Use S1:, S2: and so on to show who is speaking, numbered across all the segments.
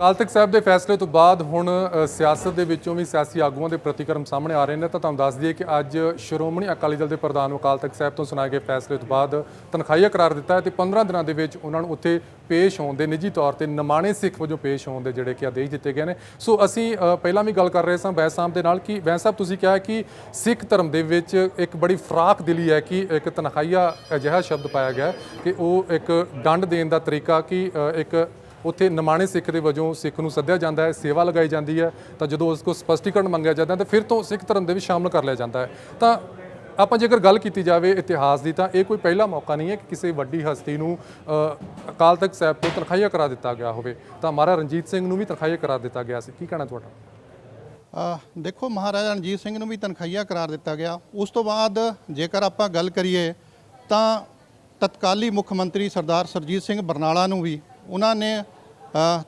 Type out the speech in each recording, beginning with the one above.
S1: ਅਕਾਲ ਤਖਤ ਸਾਹਿਬ ਦੇ ਫੈਸਲੇ ਤੋਂ ਬਾਅਦ ਹੁਣ ਸਿਆਸਤ ਦੇ ਵਿੱਚੋਂ ਵੀ ਸਿਆਸੀ ਆਗੂਆਂ ਦੇ ਪ੍ਰਤੀਕਰਮ ਸਾਹਮਣੇ ਆ ਰਹੇ ਨੇ, ਤਾਂ ਤੁਹਾਨੂੰ ਦੱਸ ਦਈਏ ਕਿ ਅੱਜ ਸ਼੍ਰੋਮਣੀ ਅਕਾਲੀ ਦਲ ਦੇ ਪ੍ਰਧਾਨ ਨੂੰ ਅਕਾਲ ਤਖਤ ਸਾਹਿਬ ਤੋਂ ਸੁਣਾਏ ਗਏ ਫੈਸਲੇ ਤੋਂ ਬਾਅਦ ਤਨਖਾਹੀਆ ਕਰਾਰ ਦਿੱਤਾ ਹੈ ਤੇ 15 ਦਿਨਾਂ ਦੇ ਵਿੱਚ ਉਹਨਾਂ ਨੂੰ ਉੱਥੇ ਪੇਸ਼ ਹੋਣ ਦੇ ਨਿੱਜੀ ਤੌਰ ਤੇ ਨਮਾਣੇ ਸਿੱਖ ਵਜੋਂ ਪੇਸ਼ ਹੋਣ ਦੇ ਜਿਹੜੇ ਕਿ ਆਦੇਸ਼ ਦਿੱਤੇ ਗਏ ਨੇ। ਸੋ ਅਸੀਂ ਪਹਿਲਾਂ ਵੀ ਗੱਲ ਕਰ ਰਹੇ ਸਾਂ ਬੈਂਸ ਸਾਹਿਬ ਦੇ ਨਾਲ ਕਿ ਬੈਂਸ ਸਾਹਿਬ ਤੁਸੀਂ ਕਿਹਾ ਕਿ ਸਿੱਖ ਧਰਮ ਦੇ ਵਿੱਚ ਇੱਕ ਬੜੀ ਫਰਾਕ ਦਿਲੀ ਹੈ ਕਿ ਇੱਕ ਤਨਖਾਹੀਆ ਅਜਿਹਾ ਸ਼ਬਦ ਪਾਇਆ ਗਿਆ ਕਿ ਉਹ ਇੱਕ ਡੰਡ ਦੇਣ ਦਾ ਤਰੀਕਾ ਕਿ ਇੱਕ ਉੱਥੇ ਨਿਮਾਣੇ ਸਿੱਖ ਦੇ ਵਜੋਂ ਸਿੱਖ ਨੂੰ ਸੱਦਿਆ ਜਾਂਦਾ ਹੈ, ਸੇਵਾ ਲਗਾਈ ਜਾਂਦੀ ਹੈ, ਤਾਂ ਜਦੋਂ ਉਸ ਕੋ ਸਪਸ਼ਟੀਕਰਨ ਮੰਗਿਆ ਜਾਂਦਾ ਤਾਂ ਫਿਰ ਤੋਂ ਸਿੱਖ ਧਰਮ ਦੇ ਵਿੱਚ ਸ਼ਾਮਲ ਕਰ ਲਿਆ ਜਾਂਦਾ ਹੈ। ਤਾਂ ਆਪਾਂ ਜੇਕਰ ਗੱਲ ਕੀਤੀ ਜਾਵੇ ਇਤਿਹਾਸ ਦੀ, ਤਾਂ ਇਹ ਕੋਈ ਪਹਿਲਾ ਮੌਕਾ ਨਹੀਂ ਹੈ ਕਿ ਕਿਸੇ ਵੱਡੀ ਹਸਤੀ ਨੂੰ ਅਕਾਲ ਤਖਤ ਸਾਹਿਬ ਤੋਂ ਤਨਖਾਹੀਆ ਕਰਾ ਦਿੱਤਾ ਗਿਆ ਹੋਵੇ। ਤਾਂ ਮਹਾਰਾਜਾ ਰਣਜੀਤ ਸਿੰਘ ਨੂੰ ਵੀ ਤਨਖਾਹੀਆ ਕਰਾ ਦਿੱਤਾ ਗਿਆ ਸੀ। ਕੀ ਕਹਿਣਾ ਤੁਹਾਡਾ?
S2: ਦੇਖੋ ਮਹਾਰਾਜਾ ਰਣਜੀਤ ਸਿੰਘ ਨੂੰ ਵੀ ਤਨਖਾਹੀਆ ਕਰਾਰ ਦਿੱਤਾ ਗਿਆ। ਉਸ ਤੋਂ ਬਾਅਦ ਜੇਕਰ ਆਪਾਂ ਗੱਲ ਕਰੀਏ, ਤਾਂ ਤਤਕਾਲੀ ਮੁੱਖ ਮੰਤਰੀ ਸਰਦਾਰ ਸਰਜੀਤ ਸਿੰਘ ਬਰਨਾਲਾ ਨੂੰ ਵੀ ਉਹਨਾਂ ਨੇ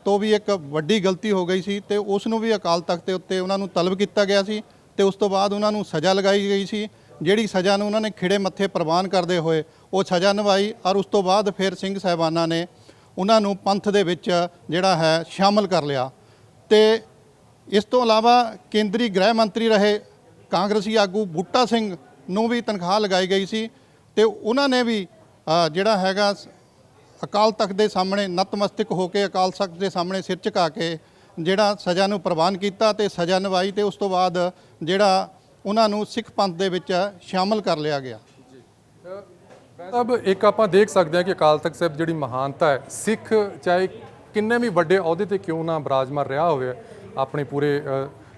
S2: ਤੋਂ ਵੀ ਇੱਕ ਵੱਡੀ ਗਲਤੀ ਹੋ ਗਈ ਸੀ ਤੇ ਉਸ ਨੂੰ ਵੀ ਅਕਾਲ ਤਖਤ ਦੇ ਉੱਤੇ ਉਹਨਾਂ ਨੂੰ ਤਲਬ ਕੀਤਾ ਗਿਆ ਸੀ ਤੇ ਉਸ ਤੋਂ ਬਾਅਦ ਉਹਨਾਂ ਨੂੰ ਸਜ਼ਾ ਲਗਾਈ ਗਈ ਸੀ, ਜਿਹੜੀ ਸਜ਼ਾ ਨੂੰ ਉਹਨਾਂ ਨੇ ਖਿੜੇ ਮੱਥੇ ਪ੍ਰਵਾਨ ਕਰਦੇ ਹੋਏ ਉਹ ਸਜ਼ਾ ਨਿਭਾਈ ਔਰ ਉਸ ਤੋਂ ਬਾਅਦ ਫਿਰ ਸਿੰਘ ਸਾਹਿਬਾਨਾਂ ਨੇ ਉਹਨਾਂ ਨੂੰ ਪੰਥ ਦੇ ਵਿੱਚ ਜਿਹੜਾ ਹੈ ਸ਼ਾਮਲ ਕਰ ਲਿਆ। ਤੇ ਇਸ ਤੋਂ ਇਲਾਵਾ ਕੇਂਦਰੀ ਗ੍ਰਹਿ ਮੰਤਰੀ ਰਹੇ ਕਾਂਗਰਸੀ ਆਗੂ ਬੂਟਾ ਸਿੰਘ ਨੂੰ ਵੀ ਤਨਖਾਹ ਲਗਾਈ ਗਈ ਸੀ ਤੇ ਉਹਨਾਂ ਨੇ ਵੀ ਜਿਹੜਾ ਹੈਗਾ ਸ- ਅਕਾਲ ਤਖਤ ਦੇ ਸਾਹਮਣੇ ਨਤਮਸਤਕ ਹੋ ਕੇ ਅਕਾਲ ਤਖਤ ਦੇ ਸਾਹਮਣੇ ਸਿਰ ਝੁਕਾ ਕੇ ਜਿਹੜਾ ਸਜ਼ਾ ਨੂੰ ਪ੍ਰਵਾਨ ਕੀਤਾ ਤੇ ਸਜ਼ਾ ਨਿਭਾਈ ਤੇ ਉਸ ਤੋਂ ਬਾਅਦ ਜਿਹੜਾ ਉਹਨਾਂ ਨੂੰ ਸਿੱਖ ਪੰਥ ਦੇ ਵਿੱਚ ਸ਼ਾਮਲ ਕਰ ਲਿਆ ਗਿਆ।
S1: ਸਭ ਇੱਕ ਆਪਾਂ ਦੇਖ ਸਕਦੇ ਹਾਂ ਕਿ ਅਕਾਲ ਤਖਤ ਸਾਹਿਬ ਜਿਹੜੀ ਮਹਾਨਤਾ ਹੈ, ਸਿੱਖ ਚਾਹੇ ਕਿੰਨੇ ਵੀ ਵੱਡੇ ਅਹੁਦੇ ਤੇ ਕਿਉਂ ਨਾ ਬਰਾਜਮਾਨ ਰਿਹਾ ਹੋਵੇ, ਆਪਣੇ ਪੂਰੇ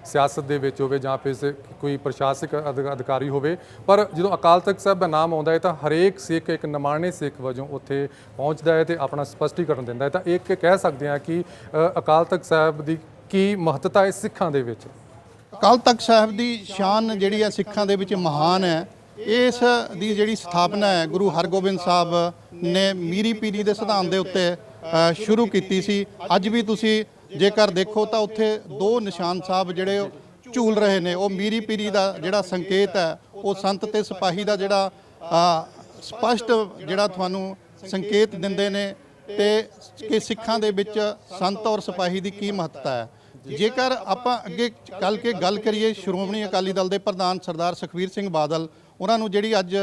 S1: ਸਿਆਸਤ ਦੇ ਵਿੱਚ ਹੋਵੇ ਜਾਂ ਫਿਰ ਸੇ- ਕੋਈ ਪ੍ਰਸ਼ਾਸਕ ਅਧਿ- ਅਧਿਕਾਰੀ ਹੋਵੇ, ਪਰ ਜਦੋਂ ਅਕਾਲ ਤਖਤ ਸਾਹਿਬ ਦਾ ਨਾਮ ਆਉਂਦਾ ਹੈ ਤਾਂ ਹਰੇਕ ਸਿੱਖ, ਇੱਕ ਨਿਮਾਣੇ ਸਿੱਖ ਵਜੋਂ ਉੱਥੇ ਪਹੁੰਚਦਾ ਹੈ ਤੇ ਆਪਣਾ ਸਪਸ਼ਟੀਕਰਨ ਦਿੰਦਾ ਹੈ। ਤਾਂ ਇੱਕ ਕਹਿ ਸਕਦੇ ਹਾਂ ਕਿ ਅਕਾਲ ਤਖਤ ਸਾਹਿਬ ਦੀ ਕੀ ਮਹੱਤਤਾ ਹੈ ਸਿੱਖਾਂ ਦੇ ਵਿੱਚ?
S2: ਅਕਾਲ ਤਖਤ ਸਾਹਿਬ ਦੀ ਸ਼ਾਨ ਜਿਹੜੀ ਹੈ ਸਿੱਖਾਂ ਦੇ ਵਿੱਚ ਮਹਾਨ ਹੈ। ਇਸ ਦੀ ਜਿਹੜੀ ਸਥਾਪਨਾ ਹੈ, ਗੁਰੂ ਹਰਗੋਬਿੰਦ ਸਾਹਿਬ ਨੇ ਮੀਰੀ ਪੀਰੀ ਦੇ ਸਿਧਾਂਤ ਦੇ ਉੱਤੇ ਸ਼ੁਰੂ ਕੀਤੀ ਸੀ। ਅੱਜ ਵੀ ਤੁਸੀਂ ਜੇਕਰ ਦੇਖੋ ਤਾਂ ਉੱਥੇ ਦੋ ਨਿਸ਼ਾਨ ਸਾਹਿਬ ਜਿਹੜੇ ਝੂਲ ਰਹੇ ਨੇ ਉਹ ਮੀਰੀ ਪੀਰੀ ਦਾ ਜਿਹੜਾ ਸੰਕੇਤ ਹੈ ਉਹ ਸੰਤ ਤੇ ਸਿਪਾਹੀ ਦਾ ਜਿਹੜਾ ਅ, ਸਪਸ਼ਟ ਜਿਹੜਾ ਤੁਹਾਨੂੰ ਸੰਕੇਤ ਦਿੰਦੇ ਨੇ ਤੇ ਕਿ ਸਿੱਖਾਂ ਦੇ ਵਿੱਚ ਸੰਤ ਔਰ ਸਿਪਾਹੀ ਦੀ ਕੀ ਮਹੱਤਤਾ ਹੈ। ਜੇਕਰ ਆਪਾਂ ਅੱਗੇ ਕੱਲ ਕੇ ਗੱਲ ਕਰੀਏ ਸ਼੍ਰੋਮਣੀ ਅਕਾਲੀ ਦਲ ਦੇ ਪ੍ਰਧਾਨ ਸਰਦਾਰ ਸੁਖਬੀਰ ਸਿੰਘ ਬਾਦਲ ਉਹਨਾਂ ਨੂੰ ਜਿਹੜੀ ਅੱਜ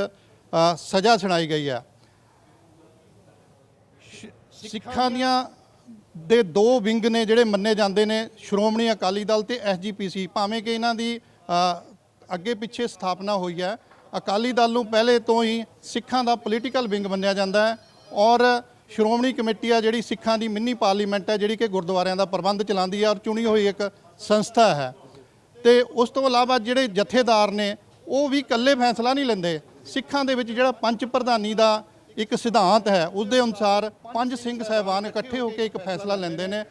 S2: ਸਜ਼ਾ ਸੁਣਾਈ ਗਈ ਹੈ। ਸਿੱਖਾਂ ਦੀਆਂ ਦੇ ਦੋ ਵਿੰਗ ਨੇ ਜਿਹੜੇ ਮੰਨੇ ਜਾਂਦੇ ਨੇ, ਸ਼੍ਰੋਮਣੀ ਅਕਾਲੀ ਦਲ ਤੇ ਐਸਜੀਪੀਸੀ ਭਾਵੇਂ ਕਿ ਇਹਨਾਂ ਦੀ ਅੱਗੇ ਪਿੱਛੇ ਸਥਾਪਨਾ ਹੋਈ ਹੈ, ਅਕਾਲੀ ਦਲ ਨੂੰ ਪਹਿਲੇ ਤੋਂ ਹੀ ਸਿੱਖਾਂ ਦਾ ਪੋਲੀਟੀਕਲ ਵਿੰਗ ਮੰਨਿਆ ਜਾਂਦਾ ਹੈ ਔਰ ਸ਼੍ਰੋਮਣੀ ਕਮੇਟੀ ਆ ਜਿਹੜੀ ਸਿੱਖਾਂ ਦੀ ਮਿੰਨੀ ਪਾਰਲੀਮੈਂਟ ਹੈ, ਜਿਹੜੀ ਕਿ ਗੁਰਦੁਆਰਿਆਂ ਦਾ ਪ੍ਰਬੰਧ ਚਲਾਉਂਦੀ ਹੈ ਔਰ ਚੁਣੀ ਹੋਈ ਇੱਕ ਸੰਸਥਾ ਹੈ। ਤੇ ਉਸ ਤੋਂ ਇਲਾਵਾ ਜਿਹੜੇ ਜਥੇਦਾਰ ਨੇ, ਉਹ ਵੀ ਇਕੱਲੇ ਫੈਸਲਾ ਨਹੀਂ ਲੈਂਦੇ। ਸਿੱਖਾਂ ਦੇ ਵਿੱਚ ਜਿਹੜਾ ਪੰਜ ਪ੍ਰਧਾਨੀ ਦਾ ਇੱਕ ਸਿਧਾਂਤ ਹੈ ਉਸ ਦੇ ਅਨੁਸਾਰ ਪੰਜ ਸਿੰਘ ਸਹਿਬਾਨ ਇਕੱਠੇ ਹੋ ਕੇ ਇੱਕ ਫੈਸਲਾ ਲੈਂਦੇ ਨੇ।